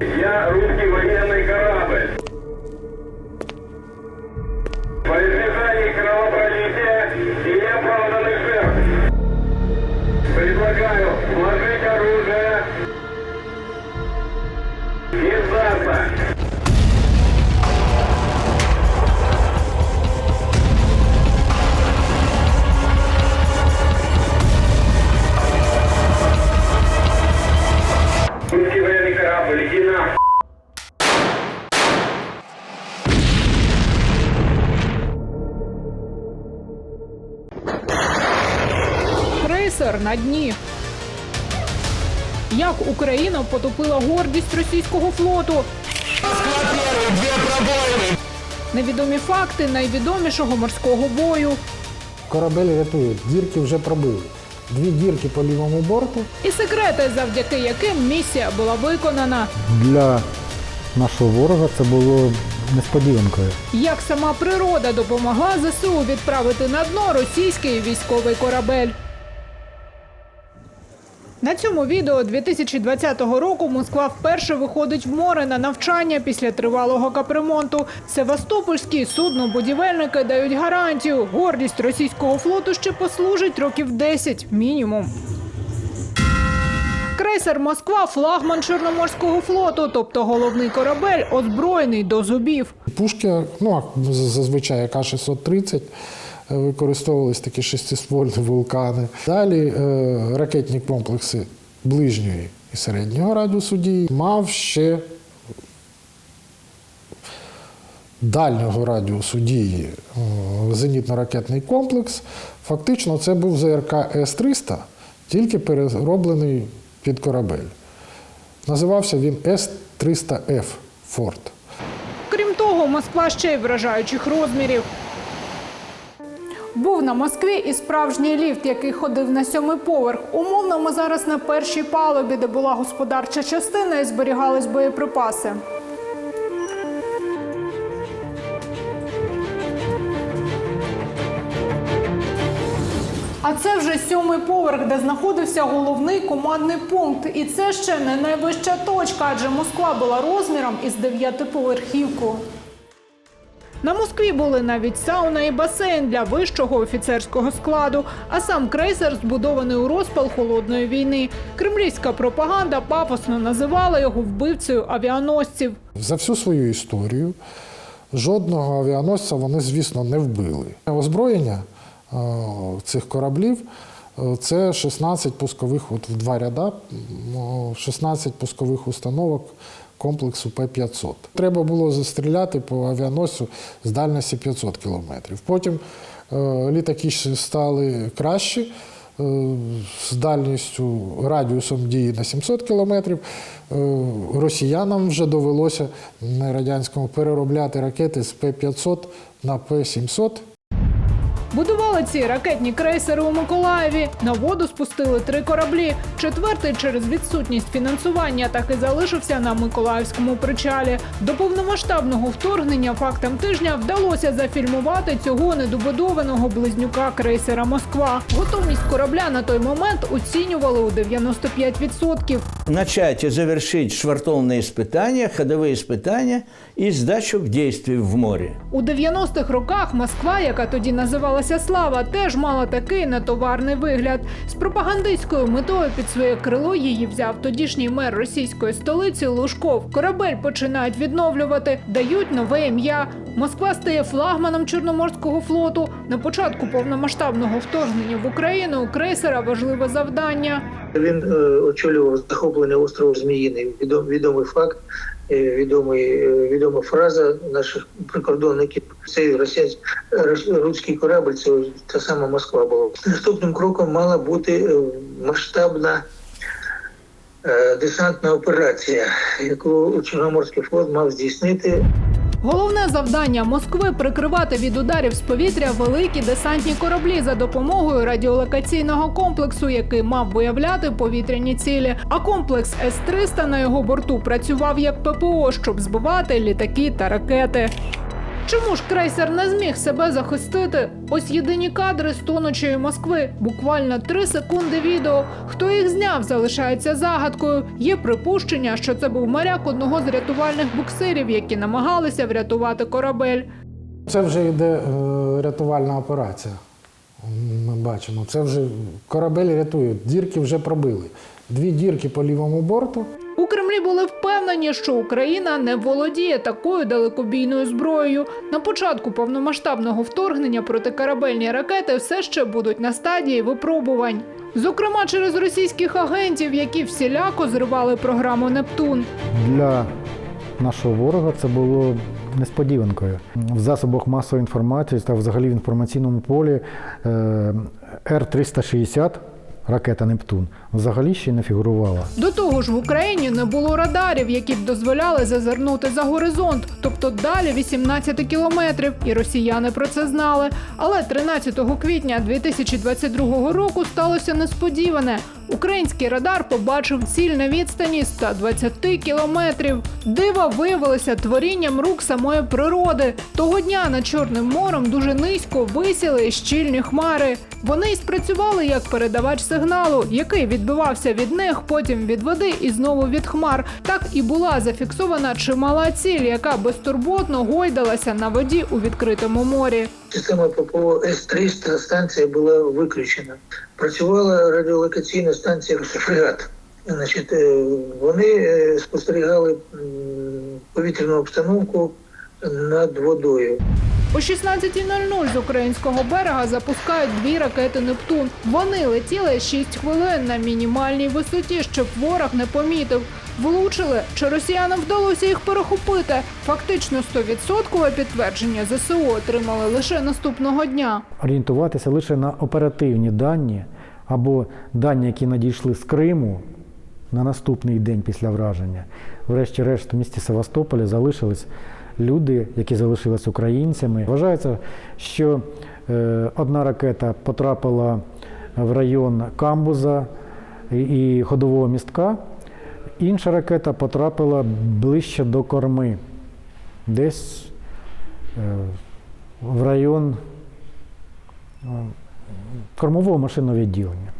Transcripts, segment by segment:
Я русский военный корабль. По избежанию кровопролития и неоправданных жертв предлагаю на дні. Як Україна потопила гордість російського флоту? Невідомі факти найвідомішого морського бою. Корабель рятують, дірки вже пробили. Дві дірки по лівому борту. І секрети, завдяки яким місія була виконана. Для нашого ворога це було несподіванкою. Як сама природа допомогла ЗСУ відправити на дно російський військовий корабель. На цьому відео 2020 року Москва вперше виходить в море на навчання після тривалого капремонту. Севастопольські суднобудівельники дають гарантію. Гордість російського флоту ще послужить років 10 мінімум. Крейсер Москва флагман Чорноморського флоту, тобто головний корабель, озброєний до зубів. Пушки, ну зазвичай АК-630 е, використовувались такі шестиствольні вулкани. Далі е, ракетні комплекси ближньої і середнього радіусу дії мав ще дальнього радіусу дії е, зенітно-ракетний комплекс. Фактично, це був ЗРК С-300, тільки перероблений під корабель. Називався він С-300Ф Форт. Крім того, Москва ще й вражаючих розмірів. Був на Москві і справжній ліфт, який ходив на сьомий поверх. Умовно, ми зараз на першій палубі, де була господарча частина і зберігались боєприпаси. А це вже сьомий поверх, де знаходився головний командний пункт. І це ще не найвища точка, адже Москва була розміром із дев'ятиповерхівку. На Москві були навіть сауна і басейн для вищого офіцерського складу. А сам крейсер збудований у розпал холодної війни. Кремлівська пропаганда пафосно називала його вбивцею авіаносців. За всю свою історію жодного авіаносця вони, звісно, не вбили. Озброєння е, цих кораблів е, це 16 пускових, от в два ряда, м, 16 пускових установок комплексу П-500. Треба було застріляти по авіаносцю з дальності 500 кілометрів. Потім е, літаки стали кращі. е, З дальністю радіусом дії на 700 кілометрів Е, росіянам вже довелося на радянському переробляти ракети з П-500 на П-700. Будували ці ракетні крейсери у Миколаєві. На воду спустили три кораблі. Четвертий через відсутність фінансування так і залишився на Миколаївському причалі. До повномасштабного вторгнення фактам тижня вдалося зафільмувати цього недобудованого близнюка крейсера Москва. Готовність корабля на той момент оцінювали у 95%. начать и завершить швартовные испытания, ходовые испытания и сдачу в действие в море. У 90-х роках Москва, яка тоді називалася Слава, теж мала такий нетоварний вигляд. З пропагандистською метою під своє крило її взяв тодішній мер російської столиці Лужков. Корабель починають відновлювати, дають нове ім'я. Москва стає флагманом Чорноморського флоту. На початку повномасштабного вторгнення в Україну крейсера важливе завдання. Він е, очолював захоплення острову Зміїний. Відом, відомий факт, відомий, е, відома фраза наших прикордонників. Цей російський корабль, це та сама Москва була. Наступним кроком мала бути е, масштабна е, десантна операція, яку Чорноморський флот мав здійснити Головне завдання Москви прикривати від ударів з повітря великі десантні кораблі за допомогою радіолокаційного комплексу, який мав виявляти повітряні цілі. А комплекс С-300 на його борту працював як ППО, щоб збивати літаки та ракети. Чому ж крейсер не зміг себе захистити? Ось єдині кадри з тонучої Москви. Буквально три секунди відео. Хто їх зняв, залишається загадкою. Є припущення, що це був моряк одного з рятувальних буксирів, які намагалися врятувати корабель. Це вже йде е, рятувальна операція. Ми бачимо, це вже корабель рятують. Дірки вже пробили. Дві дірки по лівому борту. У Кремлі були впевнені, що Україна не володіє такою далекобійною зброєю. На початку повномасштабного вторгнення протикорабельні ракети все ще будуть на стадії випробувань. Зокрема, через російських агентів, які всіляко зривали програму Нептун. Для нашого ворога це було несподіванкою. В засобах масової інформації та взагалі в інформаційному полі е, Р-360, ракета Нептун, взагалі ще не фігурувала. До того ж, в Україні не було радарів, які б дозволяли зазирнути за горизонт, тобто далі 18 кілометрів. І росіяни про це знали. Але 13 квітня 2022 року сталося несподіване. Український радар побачив ціль на відстані 120 кілометрів. Дива виявилися творінням рук самої природи. Того дня над Чорним морем дуже низько висіли щільні хмари. Вони спрацювали як передавач сигналу, який відбивався від них, потім від води і знову від хмар. Так і була зафіксована чимала ціль, яка безтурботно гойдалася на воді у відкритому морі. Система ППО С-300 станція була виключена. Працювала радіолокаційна станція «Фрегат». Значить, е, вони е, спостерігали повітряну обстановку над водою. О 16.00 з українського берега запускають дві ракети Нептун. Вони летіли 6 хвилин на мінімальній висоті, щоб ворог не помітив. Влучили, чи росіянам вдалося їх перехопити. Фактично 100% підтвердження ЗСУ отримали лише наступного дня. Орієнтуватися лише на оперативні дані або дані, які надійшли з Криму на наступний день після враження. Врешті-решт в місті Севастополі залишились люди, які залишились українцями. Вважається, що е, одна ракета потрапила в район Камбуза і, і ходового містка, інша ракета потрапила ближче до корми, десь е, в район е, кормового машинного відділення.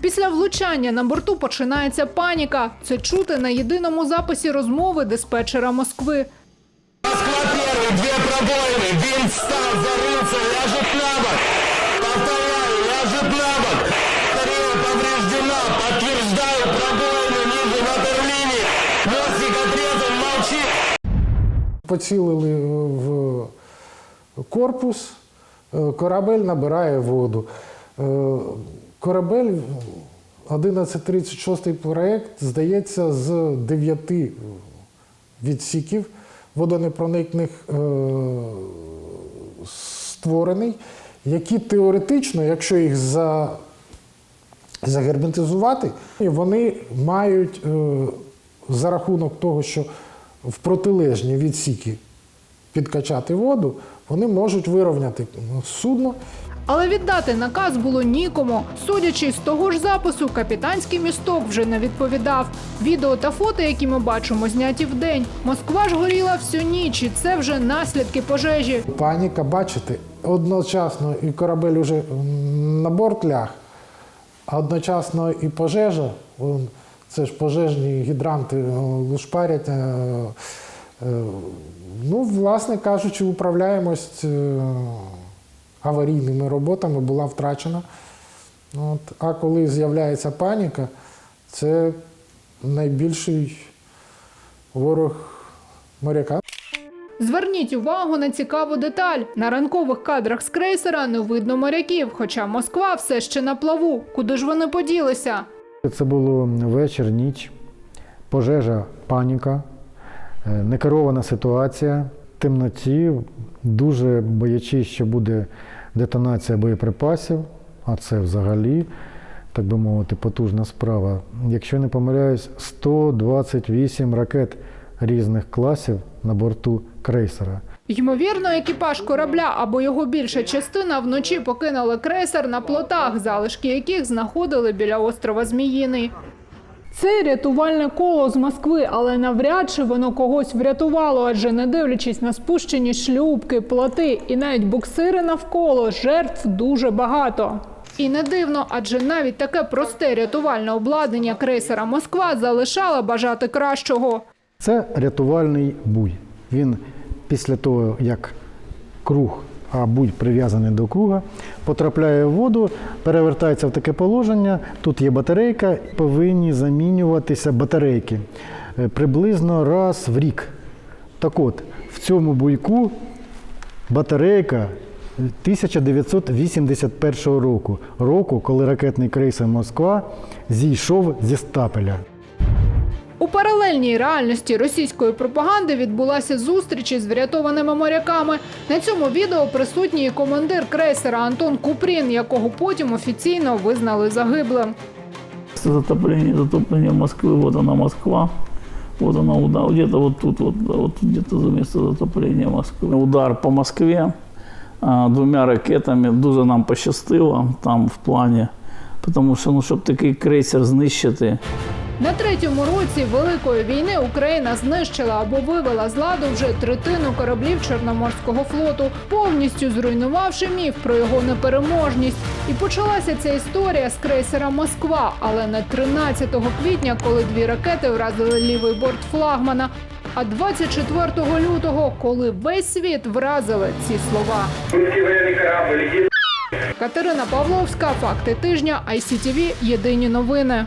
Після влучання на борту починається паніка. Це чути на єдиному записі розмови диспетчера Москви. Москва первый, две пробоины, винт встал, зарылся, ляжет на бок. Повторяю, ляжет на бок. Поцілили в корпус, е, корабель набирає воду. Е, Корабель 1136 проєкт, здається, з 9 відсіків водонепроникних е, створений, які теоретично, якщо їх за, загерметизувати, вони мають за рахунок того, що в протилежні відсіки підкачати воду, вони можуть вирівняти ну, судно. Але віддати наказ було нікому. Судячи з того ж запису, капітанський місток вже не відповідав. Відео та фото, які ми бачимо, зняті вдень. Москва ж горіла всю ніч, і це вже наслідки пожежі. Паніка, бачите, одночасно і корабель уже на борт ляг, а одночасно і пожежа. Це ж пожежні гідранти е, лушпарять. е, е, Ну, власне кажучи, управляємость аварійними роботами була втрачена. От. А коли з'являється паніка, це найбільший ворог моряка. Зверніть увагу на цікаву деталь. На ранкових кадрах з крейсера не видно моряків, хоча Москва все ще на плаву. Куди ж вони поділися? Це було вечір, ніч, пожежа, паніка, е, некерована ситуація. В темноті, дуже боячись, що буде детонація боєприпасів, а це взагалі, так би мовити, потужна справа. Якщо не помиляюсь, 128 ракет різних класів на борту крейсера. Ймовірно, екіпаж корабля або його більша частина вночі покинули крейсер на плотах, залишки яких знаходили біля острова Зміїний. Це рятувальне коло з Москви, але навряд чи воно когось врятувало, адже не дивлячись на спущені шлюбки, плоти і навіть буксири навколо, жертв дуже багато. І не дивно, адже навіть таке просте рятувальне обладнання крейсера Москва залишало бажати кращого. Це рятувальний буй. Він після того, як круг, а буй прив'язаний до круга, потрапляє в воду, перевертається в таке положення. Тут є батарейка, повинні замінюватися батарейки е, приблизно раз в рік. Так от, в цьому буйку батарейка 1981 року, року, коли ракетний крейсер Москва зійшов зі стапеля. У паралельній реальності російської пропаганди відбулася зустріч із врятованими моряками. На цьому відео присутній командир крейсера Антон Купрін, якого потім офіційно визнали загиблим. затопление, затопление Москвы, вот она Москва, вот она удар, где-то вот тут, вот, вот где-то за место затопления Москвы. Удар по Москве а, двумя ракетами, дуже нам пощастило там в плані, тому що, ну, щоб такий крейсер знищити, На третьому році Великої війни Україна знищила або вивела з ладу вже третину кораблів Чорноморського флоту, повністю зруйнувавши міф про його непереможність. І почалася ця історія з крейсера Москва, але не 13 квітня, коли дві ракети вразили лівий борт флагмана. А 24 лютого, коли весь світ вразили ці слова. Катерина Павловська, факти тижня, ICTV, Єдині новини.